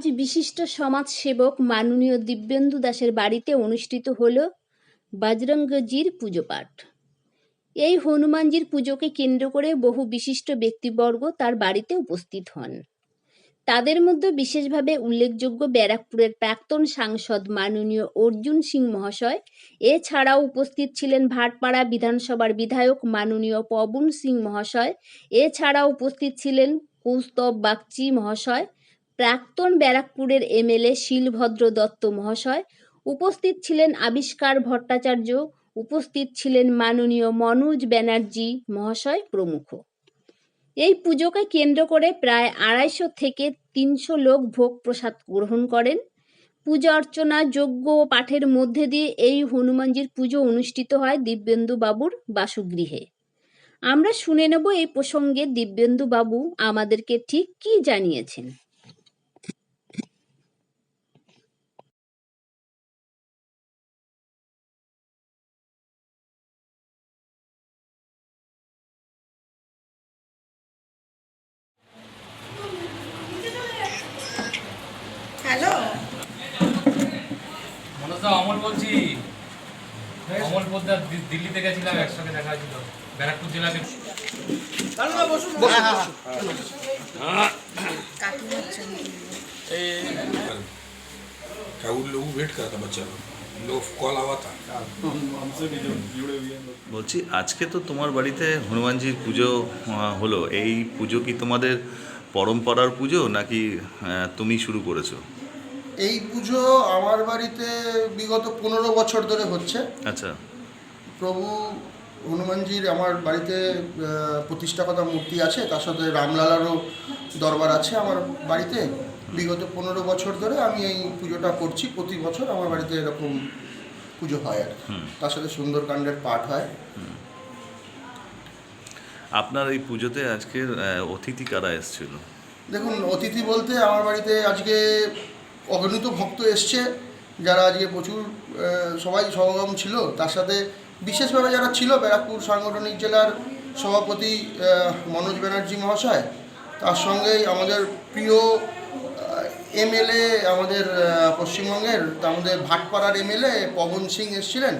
আজ বিশিষ্ট সমাজসেবক মাননীয় দিব্যেন্দু দাসের বাড়িতে অনুষ্ঠিত হল বজরঙ্গজির পুজো পাঠ এই হনুমানজির পুজোকে কেন্দ্র করে বহু বিশিষ্ট ব্যক্তিবর্গ তার বাড়িতে উপস্থিত হন। তাদের মধ্যে বিশেষভাবে উল্লেখযোগ্য ব্যারাকপুরের প্রাক্তন সাংসদ মাননীয় অর্জুন সিং মহাশয়, এছাড়াও উপস্থিত ছিলেন ভাটপাড়া বিধানসভার বিধায়ক মাননীয় পবন সিং মহাশয়, এছাড়াও উপস্থিত ছিলেন কৌস্তব বাগচি মহাশয় প্রাক্তন ব্যারাকপুরের এমএলএ শিলভদ্র দত্ত মহাশয়, উপস্থিত ছিলেন আবিষ্কার ভট্টাচার্য, উপস্থিত ছিলেন মাননীয় মনোজ ব্যানার্জি মহাশয় প্রমুখ। এই পুজোকে কেন্দ্র করে প্রায় আড়াইশো থেকে তিনশো লোক ভোগ প্রসাদ গ্রহণ করেন। পূজা অর্চনা যজ্ঞ ও পাঠের মধ্যে দিয়ে এই হনুমানজির পুজো অনুষ্ঠিত হয় দিব্যেন্দু বাবুর বাসগৃহে। আমরা শুনে নেব এই প্রসঙ্গে দিব্যেন্দু বাবু আমাদেরকে ঠিক কি জানিয়েছেন হ্যালো মনোজ দা অমল বলছি অমল পোদ্দার দি- দিল্লিতে গেছিলাম একসঙ্গে দেখা হয়েছিল ব্যারাকপুর জেলাতে কাকিমার জন্য क्या वो लोग वेट कर रहा था बच्चा लोग लोग कॉल आवा था বলছি আজকে তো তোমার বাড়িতে হনুমানজির পুজো আহ, হলো এই পুজো কি তোমাদের পরম্পরার পুজো নাকি আহ, তুমি শুরু করেছো এই পুজো আমার বাড়িতে বিগত পনেরো বছর ধরে হচ্ছে। আচ্ছা। প্রভু হনুমানজির আমার বাড়িতে প্রতিষ্ঠাকতা মূর্তি আছে তার সাথে রামলালারও দরবার আছে আমার বাড়িতে। বিগত পনেরো বছর ধরে আমি এই পুজোটা করছি প্রতি বছর আমার বাড়িতে এরকম পুজো হয় আর। তার সাথে সুন্দরকাণ্ডের পাঠ হয়। আপনার এই পুজোতে আজকের অতিথি কারা এসেছিল? দেখুন অতিথি বলতে আমার বাড়িতে আজকে অগণিত ভক্ত এসছে, যারা আজকে প্রচুর সবাই সমাগম ছিল। তার সাথে বিশেষভাবে যারা ছিল ব্যারাকপুর সাংগঠনিক জেলার সভাপতি মনোজ ব্যানার্জি মহাশয়, তার সঙ্গেই আমাদের প্রিয় এমএলএ আমাদের পশ্চিমবঙ্গের, আমাদের ভাটপাড়ার এমএলএ পবন সিং এসছিলেন।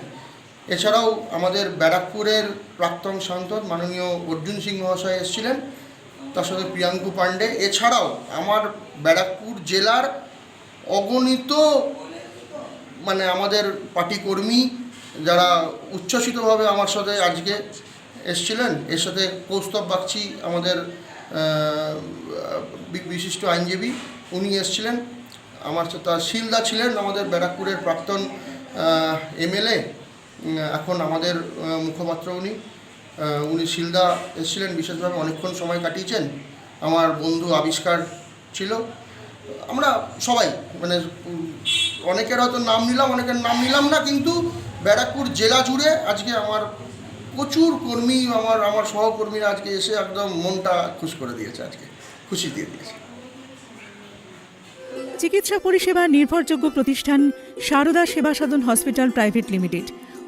এছাড়াও আমাদের ব্যারাকপুরের প্রাক্তন সাংসদ মাননীয় অর্জুন সিং মহাশয় এসেছিলেন। তার সাথে প্রিয়াঙ্কু পাণ্ডে। এছাড়াও আমার ব্যারাকপুর জেলার অগণিত মানে আমাদের পার্টি কর্মী যারা উচ্ছ্বসিতভাবে আমার সাথে আজকে এসছিলেন। এর সাথে কৌস্তব বাগচি আমাদের বিশিষ্ট আইনজীবী, উনি এসছিলেন। আমার সাথে তার শিলদা ছিলেন, আমাদের ব্যারাকপুরের প্রাক্তন এমএলএ এখন আমাদের মুখপাত্র উনি। উনি শিলদা এসেছিলেন, বিশেষভাবে অনেকক্ষণ সময় কাটিয়েছেন। আমার বন্ধু আবিষ্কার ছিল। আমরা সবাই মানে অনেকের হয়তো নাম নিলাম, অনেকের নাম নিলাম না, কিন্তু ব্যারাকপুর জেলা জুড়ে আজকে আমার প্রচুর কর্মী, আমার আমার সহকর্মীরা আজকে এসে একদম মনটা খুশ করে দিয়েছে আজকে, খুশি দিয়ে দিয়েছে। চিকিৎসা পরিষেবা নির্ভরযোগ্য প্রতিষ্ঠান Sarada Seva Sadhan hospital private limited.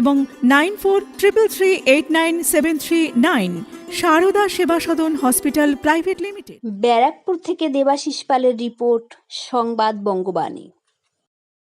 এবং nine four triple three eight nine seven three nine Sarada Seva Sadan hospital private limited. Barrackpore থেকে দেবাশিস পালের রিপোর্ট, সংবাদ বঙ্গবাণী।